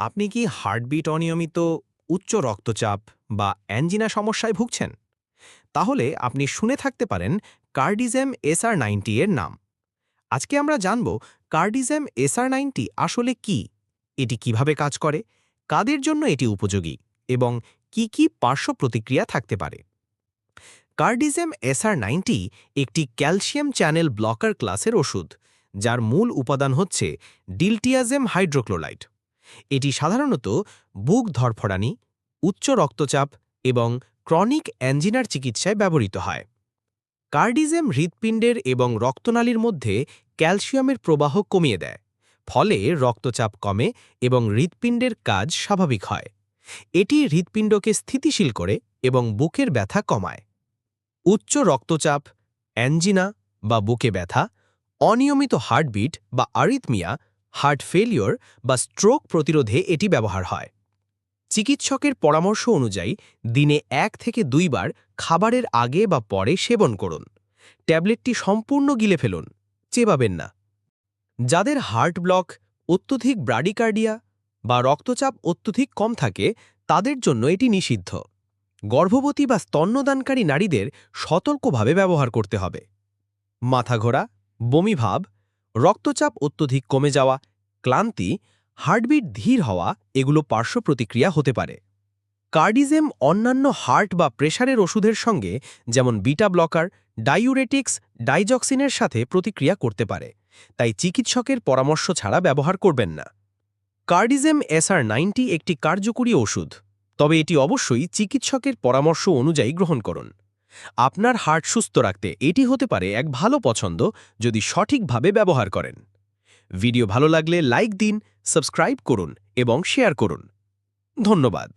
আপনি কি হার্টবিট অনিয়মিত উচ্চ রক্তচাপ বা অ্যাঞ্জিনা সমস্যায় ভুগছেন? তাহলে আপনি শুনে থাকতে পারেন কার্ডিজেম এসআর নাইনটি এর নাম। আজকে আমরা জানব কার্ডিজেম এসআর নাইনটি আসলে কি? এটি কীভাবে কাজ করে? কাদের জন্য এটি উপযোগী? এবং কি কি পার্শ্ব প্রতিক্রিয়া থাকতে পারে? কার্ডিজেম এসআর নাইনটি একটি ক্যালসিয়াম চ্যানেল ব্লকার ক্লাসের ওষুধ, যার মূল উপাদান হচ্ছে ডিলটিয়াজেম হাইড্রোক্লোরাইড। এটি সাধারণত বুক ধরফড়ানি উচ্চ রক্তচাপ এবং ক্রনিক অ্যাঞ্জিনার চিকিৎসায় ব্যবহৃত হয়। কার্ডিজেম হৃৎপিণ্ডের এবং রক্তনালীর মধ্যে ক্যালসিয়ামের প্রবাহ কমিয়ে দেয়, ফলে রক্তচাপ কমে এবং হৃৎপিণ্ডের কাজ স্বাভাবিক হয়। এটি হৃৎপিণ্ডকে স্থিতিশীল করে এবং বুকের ব্যথা কমায়। উচ্চ রক্তচাপ, অ্যাঞ্জিনা বা বুকে ব্যথা, অনিয়মিত হার্টবিট বা আরিথমিয়া হার্ট ফেলিওর বা স্ট্রোক প্রতিরোধে এটি ব্যবহার হয়। চিকিৎসকের পরামর্শ অনুযায়ী, দিনে এক থেকে দুইবার খাবারের আগে বা পরে সেবন করুন। ট্যাবলেটটি সম্পূর্ণ গিলে ফেলুন, চেবাবেন না। যাদের হার্ট ব্লক, অত্যধিক ব্রাডিকার্ডিয়া বা রক্তচাপ অত্যধিক কম থাকে, তাদের জন্য এটি নিষিদ্ধ। গর্ভবতী বা স্তন্যদানকারী নারীদের সতর্কভাবে ব্যবহার করতে হবে। মাথা ঘোরা বমিভাব রক্তচাপ অত্যধিক কমে যাওয়া, ক্লান্তি, হার্টবিট ধীর হওয়া এগুলো পার্শ্ব প্রতিক্রিয়া হতে পারে। কার্ডিজেম অন্যান্য হার্ট বা প্রেশারের ওষুধের সঙ্গে যেমন বিটা ব্লকার, ডাইউরেটিক্স, ডাইজক্সিনের সাথে প্রতিক্রিয়া করতে পারে, তাই চিকিৎসকের পরামর্শ ছাড়া ব্যবহার করবেন না। কার্ডিজেম এসআর নাইনটি একটি কার্যকরী ওষুধ, তবে এটি অবশ্যই চিকিৎসকের পরামর্শ অনুযায়ী গ্রহণ করুন। আপনার হার্ট সুস্থ রাখতে এটি হতে পারে এক ভালো পছন্দ যদি সঠিকভাবে ব্যবহার করেন। ভিডিও ভালো লাগলে লাইক দিন, সাবস্ক্রাইব করুন এবং শেয়ার করুন। ধন্যবাদ।